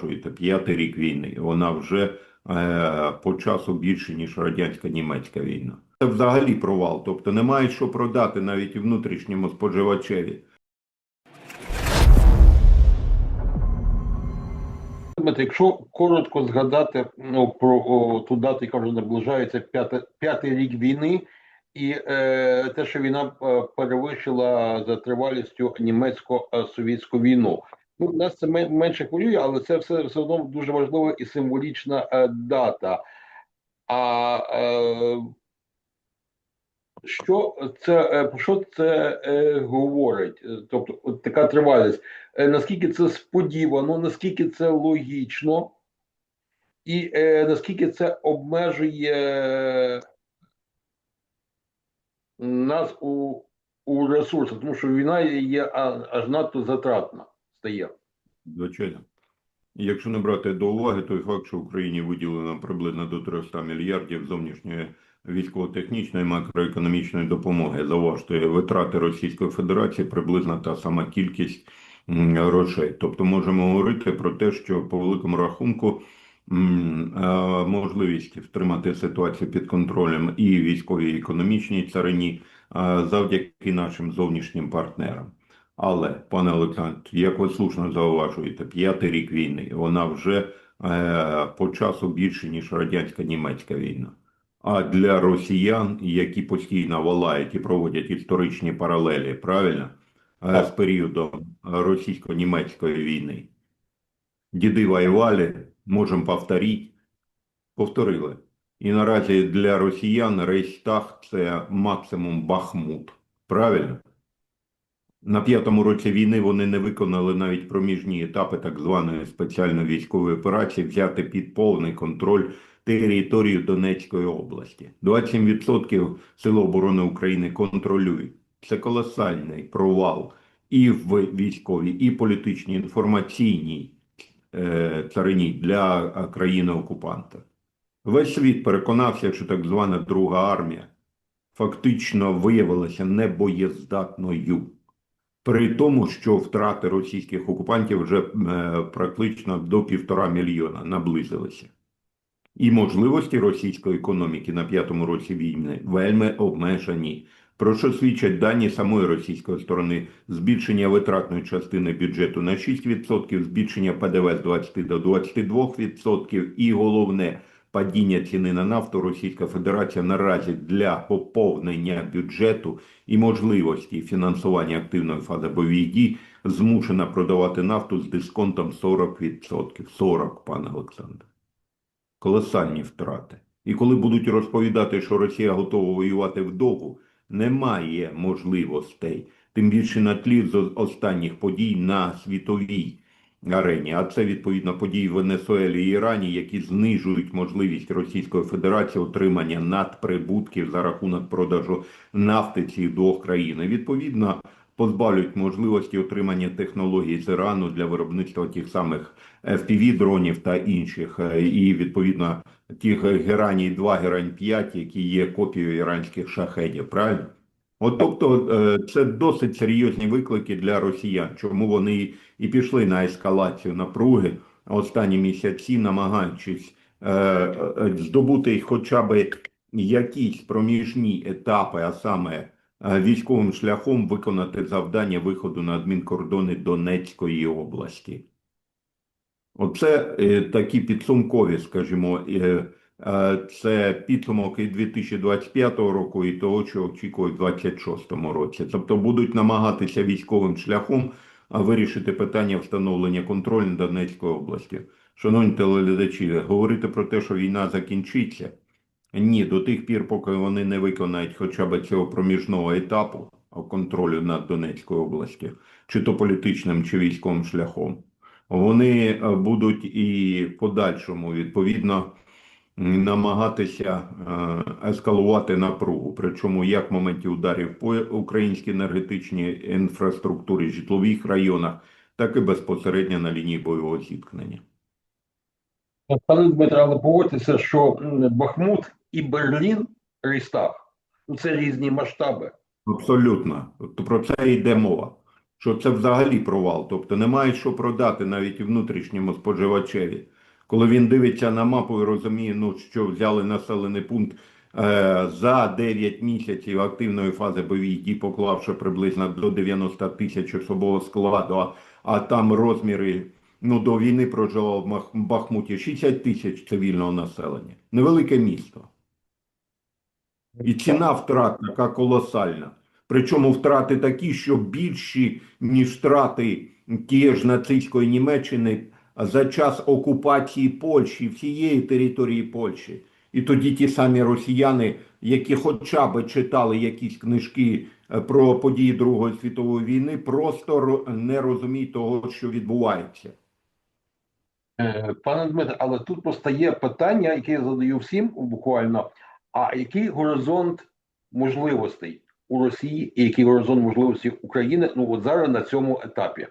зауважуєте, п'ятий рік війни. Вона вже е, по часу більше, ніж радянсько-німецька війна. Це взагалі провал. Тобто немає що продати навіть внутрішньому споживачеві. Якщо коротко згадати ну, про о, ту дату, яка вже наближається п'яти- п'ятий рік війни, і е, те, що війна е, перевищила за тривалістю німецько-совєтську війну. Ну, нас це менше хвилює, але це все, все одно дуже важлива і символічна е, дата. А е, що це е, про що це е, говорить? Е, Тобто, от така тривалість. Е, наскільки це сподівано, наскільки це логічно, і е, наскільки це обмежує нас у, у ресурсах, тому що війна є аж надто затратна стає. Звичайно. Якщо не брати до уваги той факт, що Україні виділено приблизно до 300 мільярдів зовнішньої військово-технічної макроекономічної допомоги, заважте витрати Російської Федерації приблизно та сама кількість грошей. Тобто можемо говорити про те, що по великому рахунку можливість втримати ситуацію під контролем і військовій і економічній царині завдяки нашим зовнішнім партнерам. Але, пане Олександр, як ви слушно зауважуєте, п'ятий рік війни, вона вже е, по часу більше, ніж радянсько-німецька війна. А для росіян, які постійно волають і проводять історичні паралелі, правильно, е, з періодом російсько-німецької війни. Діди воювали, можемо повторити, повторили. І наразі для росіян Рейхстаг – це максимум Бахмут. Правильно? На п'ятому році війни вони не виконали навіть проміжні етапи так званої спеціальної військової операції взяти під повний контроль територію Донецької області. 27% Сил оборони України контролюють. Це колосальний провал і в військовій, і політичній, інформаційній е, царині для країни-окупанта. Весь світ переконався, що так звана Друга армія фактично виявилася небоєздатною. При тому, що втрати російських окупантів вже е, практично до півтора мільйона наблизилися. І можливості російської економіки на п'ятому році війни вельми обмежені. Про що свідчать дані самої російської сторони збільшення витратної частини бюджету на 6%, збільшення ПДВ з 20 до 22% і головне падіння ціни на нафту Російська Федерація наразі для поповнення бюджету і можливості фінансування активної фази бойових дій змушена продавати нафту з дисконтом 40%. 40, пане Олександр. Колосальні втрати. І коли будуть розповідати, що Росія готова воювати вдовгу, немає можливостей, тим більше на тлі з останніх подій на світовій арені. А це відповідно події в Венесуелі і Ірані, які знижують можливість Російської Федерації отримання надприбутків за рахунок продажу нафти цих двох країн. Відповідно, позбавлюють можливості отримання технологій з Ірану для виробництва тих самих FPV-дронів та інших, Е, і відповідно тих Гераній 2, Герань 5, які є копією іранських шахедів. Правильно? От тобто е, це досить серйозні виклики для росіян, чому вони і пішли на ескалацію напруги останні місяці, намагаючись е, е, здобути хоча б якісь проміжні етапи, а саме військовим шляхом виконати завдання виходу на адмінкордони Донецької області. Оце такі підсумкові, скажімо, це підсумок і 2025 року, і того, що очікують у 2026 році. Тобто будуть намагатися військовим шляхом вирішити питання встановлення контролю над Донецькою областю. Шановні телеглядачі, говорити про те, що війна закінчиться, ні, до тих пір, поки вони не виконають хоча б цього проміжного етапу контролю над Донецькою областю, чи то політичним, чи військовим шляхом, вони е, будуть і в подальшому відповідно намагатися е, ескалувати напругу. Причому як в моменті ударів по українській енергетичній інфраструктурі, житлових районах, так і безпосередньо на лінії бойового зіткнення. Пане Дмитро, але погодьтеся, що Бахмут і Берлін Рейстаг ну це різні масштаби. Абсолютно. Про це йде мова. що це взагалі провал. Тобто немає що продати навіть внутрішньому споживачеві. Коли він дивиться на мапу і розуміє, ну, що взяли населений пункт е, за 9 місяців активної фази бойових дій, поклавши приблизно до 90 тисяч особового складу, а, а там розміри ну, до війни проживало в Бахмуті 60 тисяч цивільного населення. Невелике місто. І ціна втрат така колосальна. Причому втрати такі, що більші, ніж втрати тієї ж нацистської Німеччини за час окупації Польщі, всієї території Польщі. І тоді ті самі росіяни, які хоча б читали якісь книжки е, про події Другої світової війни, просто не розуміють того, що відбувається. Е, Пане Дмитре, але тут постає питання, яке я задаю всім буквально. А який горизонт можливостей у Росії і який горизонт можливостей України ну от зараз на цьому етапі?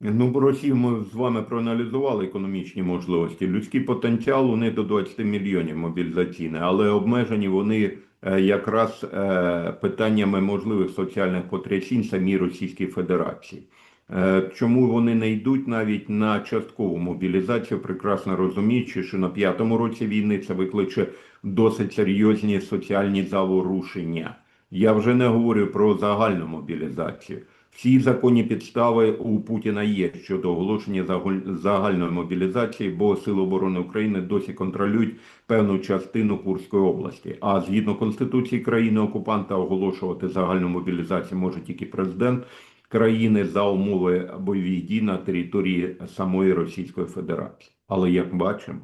Ну, в Росії ми з вами проаналізували економічні можливості. Людський потенціал у до 20 мільйонів мобілізаційний, але обмежені вони е, якраз е, питаннями можливих соціальних потрясінь самій Російській Федерації. Е, Чому вони не йдуть навіть на часткову мобілізацію, прекрасно розуміючи, що на п'ятому році війни це викличе досить серйозні соціальні заворушення. Я вже не говорю про загальну мобілізацію. Всі законні підстави у Путіна є щодо оголошення загальної мобілізації, бо Сили оборони України досі контролюють певну частину Курської області. А згідно Конституції країни-окупанта оголошувати загальну мобілізацію може тільки президент країни за умови бойових дій на території самої Російської Федерації. Але як бачимо,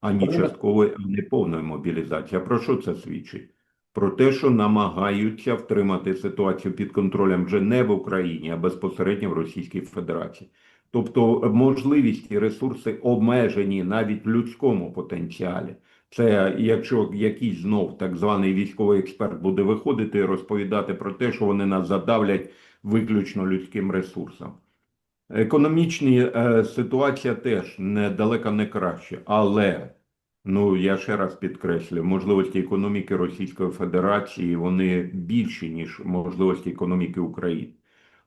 ані часткової, ані повної мобілізації. А про що це свідчить? Про те, що намагаються втримати ситуацію під контролем вже не в Україні, а безпосередньо в Російській Федерації. Тобто можливість і ресурси обмежені навіть в людському потенціалі. Це якщо якийсь знов так званий військовий експерт буде виходити і розповідати про те, що вони нас задавлять виключно людським ресурсом. Економічні е, ситуація теж не далека не краще, але ну я ще раз підкреслю, можливості економіки Російської Федерації вони більші ніж можливості економіки України.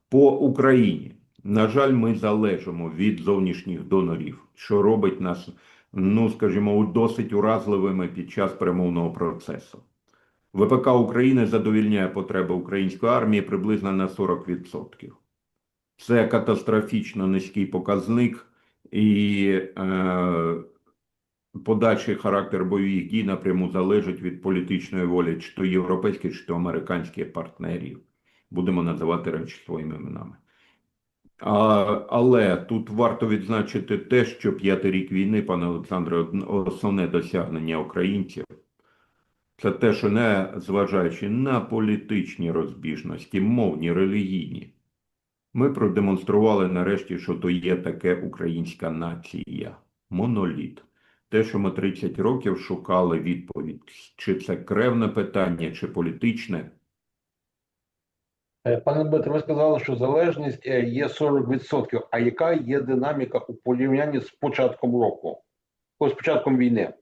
По Україні, на жаль, ми залежимо від зовнішніх донорів, що робить нас, ну скажімо, досить уразливими під час перемовного процесу. ВПК України задовільняє потреби української армії приблизно на 40%. Це катастрофічно низький показник, і е, подальший характер бойових дій напряму залежить від політичної волі, чи то європейських, чи то американських партнерів. Будемо називати речі своїми іменами. А, але тут варто відзначити те, що п'ятий рік війни, пане Олександре, основне досягнення українців це те, що не зважаючи на політичні розбіжності, мовні, релігійні, ми продемонстрували нарешті, що то є таке українська нація, моноліт. Те, що ми 30 років шукали відповідь, чи це кревне питання, чи політичне, Е, Пане Дмитре, ви сказали, що залежність е, є 40%. А яка є динаміка у порівнянні з початком року? З початком війни?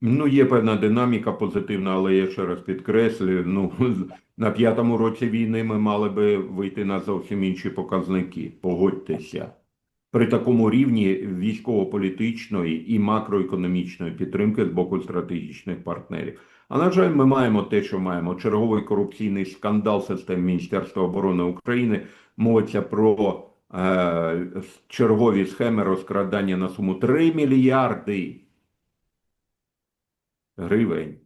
Ну, є певна динаміка позитивна, але я ще раз підкреслюю, ну, на п'ятому році війни ми мали би вийти на зовсім інші показники, погодьтеся. При такому рівні військово-політичної і макроекономічної підтримки з боку стратегічних партнерів. А на жаль, ми маємо те, що маємо. Черговий корупційний скандал систем Міністерства оборони України. Мовиться про е, чергові схеми розкрадання на суму 3 мільярди гривень.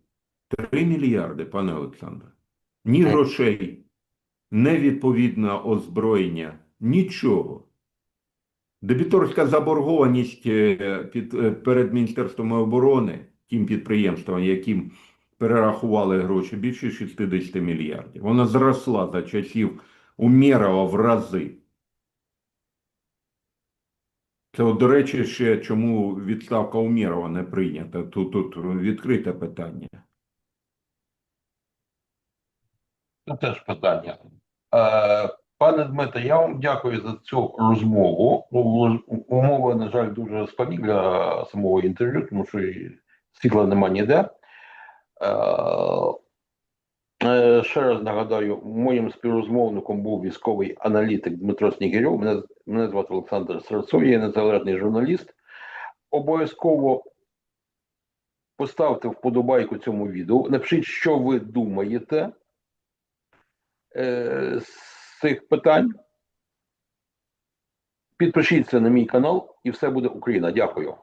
3 мільярди, пане Олександре. Ні грошей, не відповідне озброєння, нічого. Дебіторська заборгованість е, під, е, перед Міністерством оборони, тим підприємствам, яким перерахували гроші, більше 60 мільярдів. Вона зросла за часів Умєрова в рази. Це, от, до речі, ще чому відставка Умєрова не прийнята. Тут, тут відкрите питання. Це теж питання. Е, Пане Дмитре, я вам дякую за цю розмову. Ну, умови, на жаль, дуже складні для самого інтерв'ю, тому що світла нема ніде. Е, Е, Ще раз нагадаю, моїм співрозмовником був військовий аналітик Дмитро Снігирьов. Мене, мене звати Олександр Сарцов, я незалежний журналіст. Обов'язково поставте вподобайку цьому відео. Напишіть, що ви думаєте е, цих питань. Підпишіться на мій канал, і все буде Україна. Дякую.